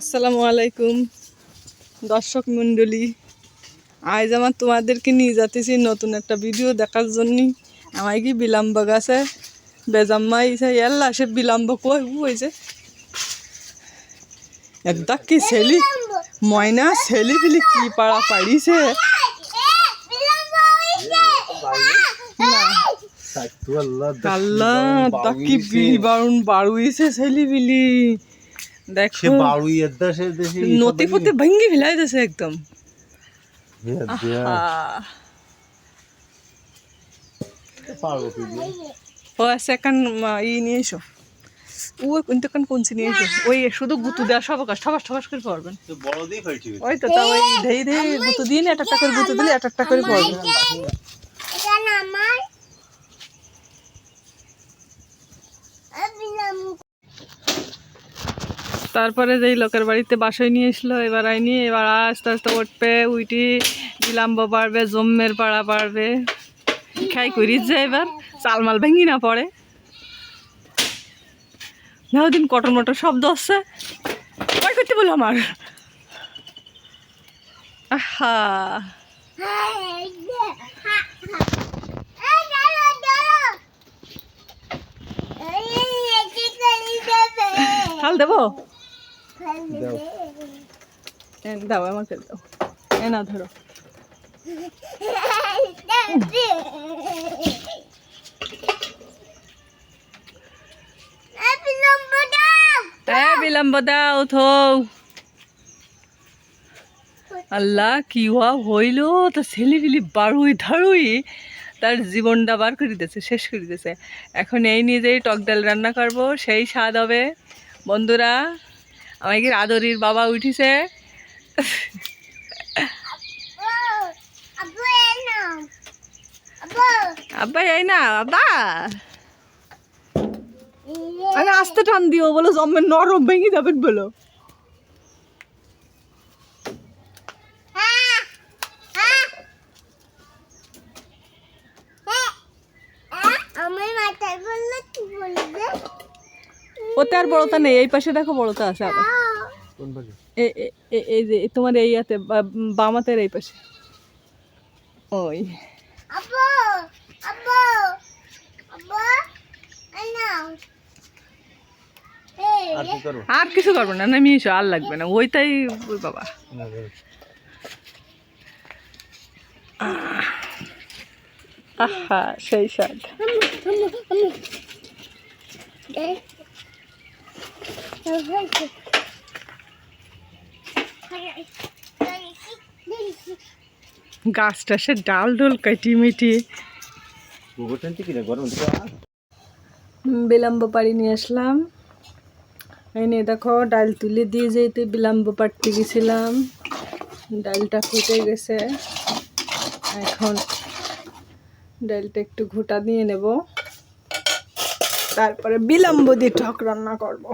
আসসালামু আলাইকুম দর্শক মণ্ডলী। আজ আমার তোমাদেরকে নিয়ে যাতেছি নতুন একটা ভিডিও দেখার জন্য। আমায় কি বিলম্ব গেছে বেজাম্মা ইসে এল্লা সে বিলম্ব কই হয়েছে একদা কি ছেলি? ময়না ছেলি ফেলি কি পাড়া পাড়িছে তা কি বারুন বাড়ুইছে ছেলি বিলি দেখো। বাড়ুই দেশে দেশে নতি ফতি ভেঙ্গি ফেলাই দিছে একদম। আহা। পারব কি দিয়ে? ও ই নিয়ে এসো। ও কিন্তু কান কোনছি নিয়ে এসো? ওই শুধু গুতু দেওয়া সব কাজ ঠবাস ঠবাস করে ওই তো তা ওই ধেই ধেই গুতু দিন একটা করে গুতু দিলে একটা করে পারবেন। তারপরে যেই লোকের বাড়িতে বাসায় নিয়ে এসলো এবার আইনি এবার আস্তে আস্তে উঠবে উইটি বিলম্ব বাড়বে জম্মের পাড়া বাড়বে খাই করি যে এবার চালমাল ভেঙি না পড়ে দিন কটর মটর শব্দ হচ্ছে কই করতে বলো আমার আহা হাল দেবো এ, দাও আমাকে দাও। এ না ধরো। বিলম্ব দাও থৌ আল্লাহ কি হওয়া হইল? তো ছেলেপিলি বাড়ুই ধাড়ুই তার জীবনটা বার করে দিতেছে শেষ করে দিতেছে। এখন এই নিজেই টক ডাল রান্না করব সেই স্বাদ হবে। বন্ধুরা আমাকে আদরির বাবা উঠিছে। আব্বা এই না আব্বা। আরে আস্তে টান দিও বলো জম্মের নরম ভেঙে যাবেন বলো। আমার মাথায় বলল কি বলবে? ওতে আর বড়তা নেই এই পাশে দেখো বড়তা আছে আবার এ- এ- এই যে তোমার এই হাতে বামাতের এই পাশে। ওই। আর কিছু করব না নামিয়ে এসো আর লাগবে না। ওইটাই ওই বাবা। আহা সেই হয়েছে গাছটা সে ডাল ডোল কাটি মিটি? বিলম্ব পাড়ি নিয়ে আসলাম। এনে দেখো, ডাল তুলে দিয়ে যেতে বিলম্ব পাড়তে গেছিলাম, ডালটা ফুটে গেছে। এখন ডালটা একটু ঘুটা দিয়ে নেব। তারপরে বিলম্ব দিয়ে টক রান্না করব।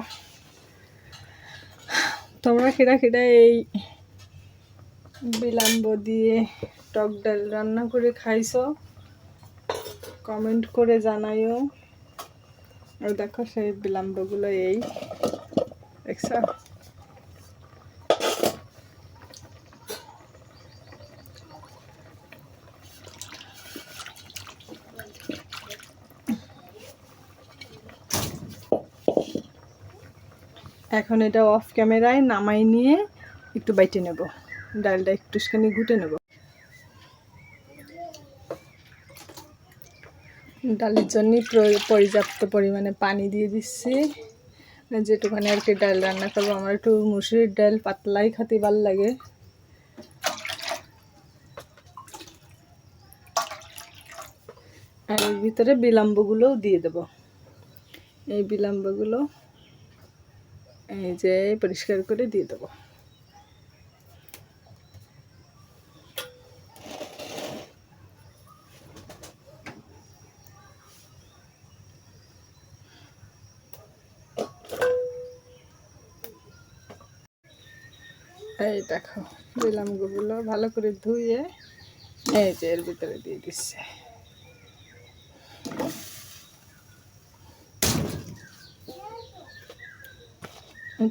তোমরা খেটা খেটা এই বিলম্ব দিয়ে টক ডাল রান্না করে খাইছ। কমেন্ট করে জানাইও। আর দেখো সেই বিলম্বগুলো এই, দেখছ? এখন এটা অফ ক্যামেরায় নামাই নিয়ে একটু বাইটে নেব। ডালটা একটুখানি ঘুটে নেব। ডালের জন্য পর্যাপ্ত পরিমাণে পানি দিয়ে দিচ্ছি। যেটুখানি আর কি ডাল রান্না করব, আমার একটু মুসুরির ডাল পাতলাই খেতে ভালো লাগে। আর এর ভিতরে বিলম্বগুলোও দিয়ে দেব। এই বিলম্বগুলো এই যে পরিষ্কার করে দিয়ে দেবো। এই দেখো বিলম্বগুলো ভালো করে ধুয়ে, এই যে এর ভিতরে দিয়ে দিচ্ছে।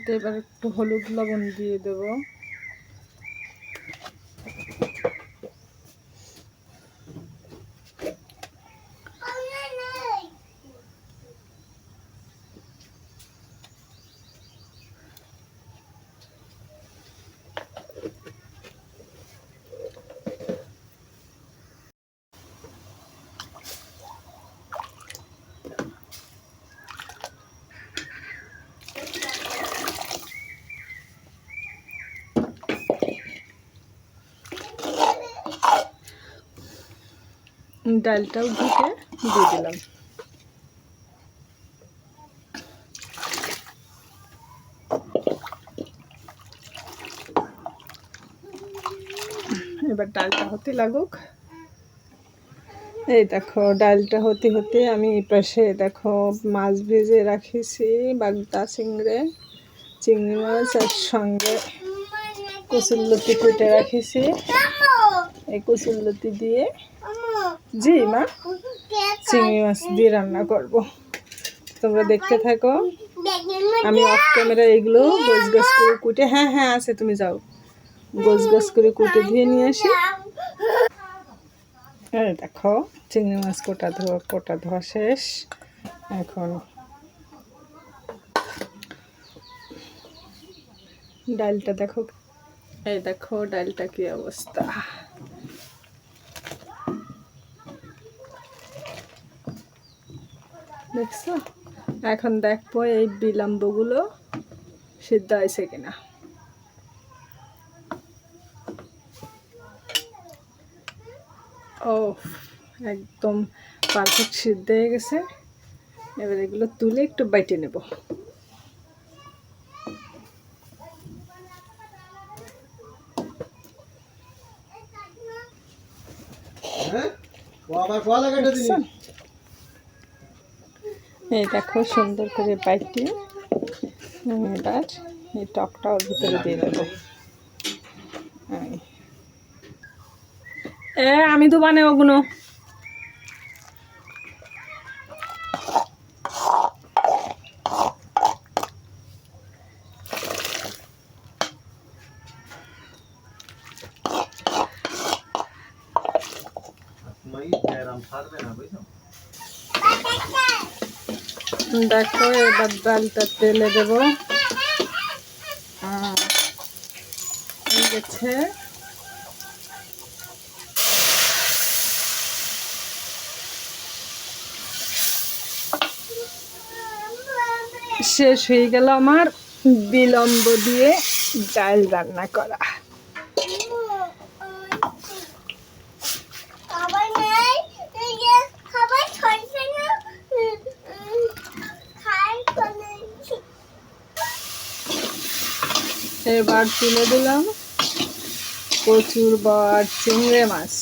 তো এবার একটু হলুদ লবণ দিয়ে দেব। ডালটাও ধুতে দিয়ে দিলাম। এবার ডালটা হতে লাগুক। এই দেখো, ডালটা হতে হতে আমি এই পাশে দেখো মাছ ভেজে রাখিছি, বাগদা চিংড়ে, চিংড়ি মাছ আর সঙ্গে কচুরলতি কুটে রাখিছি। এই কচুরলতি দিয়ে জি, মা। চিংড়ি মাছ দিয়ে রান্না করব। তোমরা দেখতে থাকো। আমি অফ ক্যামেরা এগুলো গোছ গোছ করে কুটে হ্যাঁ হ্যাঁ আছে, তুমি যাও। গোছ গোছ করে কুটে ধুয়ে নিয়ে আসি। এই দেখো, চিংড়ি মাছ কোটা ধোয়া কোটা ধোয়া শেষ। এখন ডালটা দেখো। এই দেখো, ডালটা কি অবস্থা। দেখছ? এখন দেখব এই বিলম্বগুলো সিদ্ধ হয়েছে কিনা। ও একদম পারফেক্ট সিদ্ধ হয়ে গেছে। এবার এগুলো তুলে একটু বাইটে নেব। দেখছ? এই দেখো সুন্দর করে আমি এবার এই টকটা ওর ভিতরে দিয়ে দেবো। এ, আমি তো বানে ওগুলো। মাই ছাড়বে না, বুঝছ? দেখো, এবার ডালটা তেলে দেবো। গেছে। শেষ হয়ে গেল আমার বিলম্ব দিয়ে ডাল রান্না করা খাবার নাই এই যে খাবার ছড়ছে না উম, উম, খাই বানাইছি এবার তুলে দিলাম প্রচুর বর চিংড়ে মাছ।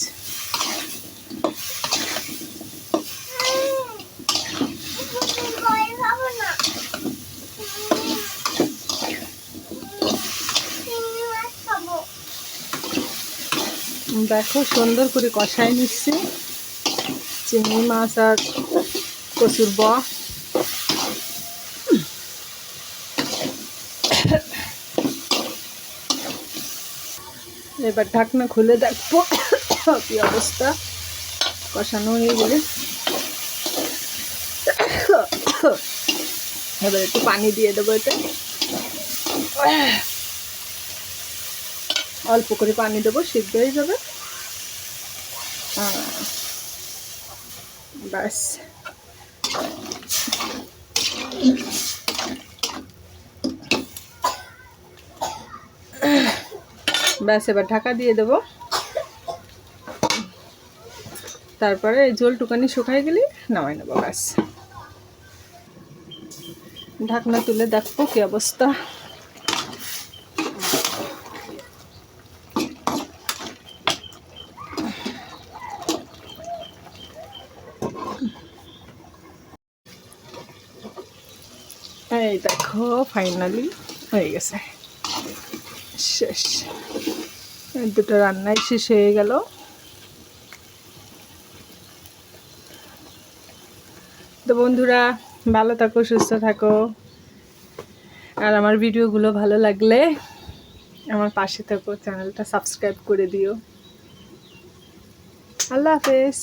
দেখো সুন্দর করে কষাই নিচ্ছে। চিংড়ি মাছ আর কচুর ব এবার ঢাকনা খুলে দেখব। কি অবস্থা? কষানো হয়ে গেলে। এবার একটু পানি দিয়ে দেবো এটা অল্প করে পানি দেবো, সিদ্ধ হয়ে যাবে। ব্যাস। ব্যাস, এবার ঢাকা দিয়ে দেবো। তারপরে এই ঝোলটুকানি শুকাই গেলে নামাই নেব, ব্যাস। ঢাকনা তুলে দেখব কি অবস্থা। এই দেখো ফাইনালি হয়ে গেছে। শেষ। দুটো রান্নাই শেষ হয়ে গেল। তো বন্ধুরা, ভালো থাকো, সুস্থ থাকো। আর আমার ভিডিওগুলো ভালো লাগলে আমার পাশে থাকো, চ্যানেলটা সাবস্ক্রাইব করে দিও। আল্লাহ হাফেজ।